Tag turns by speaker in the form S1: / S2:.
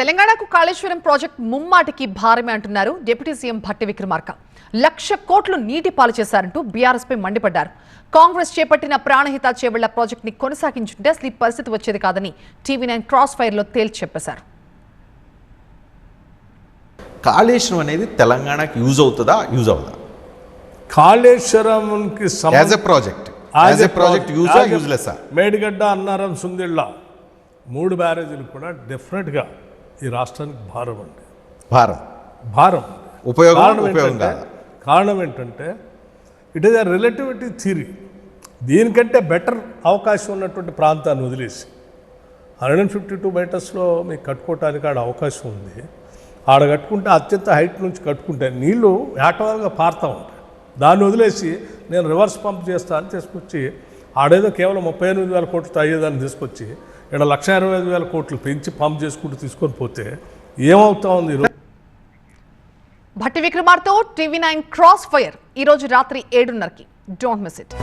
S1: తెలంగాణకు కాళేశ్వరం ప్రాజెక్ట్ ముమ్మాటికి భారమే అంటున్నారు డిప్యూటీ సీఎం భట్టి విక్రమార్క. లక్ష కోట్లు నీటి పాలు చేశారంటూ బీఆర్ఎస్ పై మండిపడ్డారు. కాంగ్రెస్ చేపట్టిన ప్రాణహిత చేవళ్ళ ప్రాజెక్ట్ని కొనసాగించుంటే అసలు ఈ పరిస్థితి వచ్చేది కాదని టీవీ నైన్ క్రాస్ ఫైర్లో తేల్చి చెప్పేశారు.
S2: కాళేశ్వరం అనేది తెలంగాణకి యూజ్ అవుతుందా? యూజ్ అవుదా
S3: కాళేశ్వరంకి
S2: as a project as a project యూజా
S3: Medigadda Annaram Sundilla మూడు బ్యారేజీలు కూడా డెఫినెట్గా ఈ రాష్ట్రానికి భారం అండి
S2: భారత్
S3: భారం.
S2: ఉపయోగం
S3: కారణం
S2: ఉపయోగం
S3: ఏంటంటే
S2: కాదా?
S3: కారణం ఏంటంటే it is a relativity theory దీనికంటే బెటర్ అవకాశం ఉన్నటువంటి ప్రాంతాన్ని వదిలేసి హండ్రెడ్ అండ్ ఫిఫ్టీ టూ మీటర్స్లో మీకు కట్టుకోవటానికి ఆడ అవకాశం ఉంది. ఆడ కట్టుకుంటే అత్యంత హైట్ నుంచి కట్టుకుంటే నీళ్ళు ఏటవాలుగా పారుతూ ఉంటాయి. దాన్ని వదిలేసి నేను రివర్స్ పంప్ చేస్తా అని తీసుకొచ్చి ఆడేదో కేవలం ముప్పై ఎనిమిది వేల కోట్లు అయ్యేదాన్ని తీసుకొచ్చి ఇక్కడ లక్ష ఇరవై ఐదు వేల కోట్లు పెంచి పంప్ చేసుకుంటూ తీసుకొని పోతే ఏమవుతా ఉంది ఈరోజు
S1: భట్టి విక్రమార్తో టీవీ నైన్ క్రాస్ ఫైర్ ఈరోజు రాత్రి ఏడున్నరకి. Don't miss it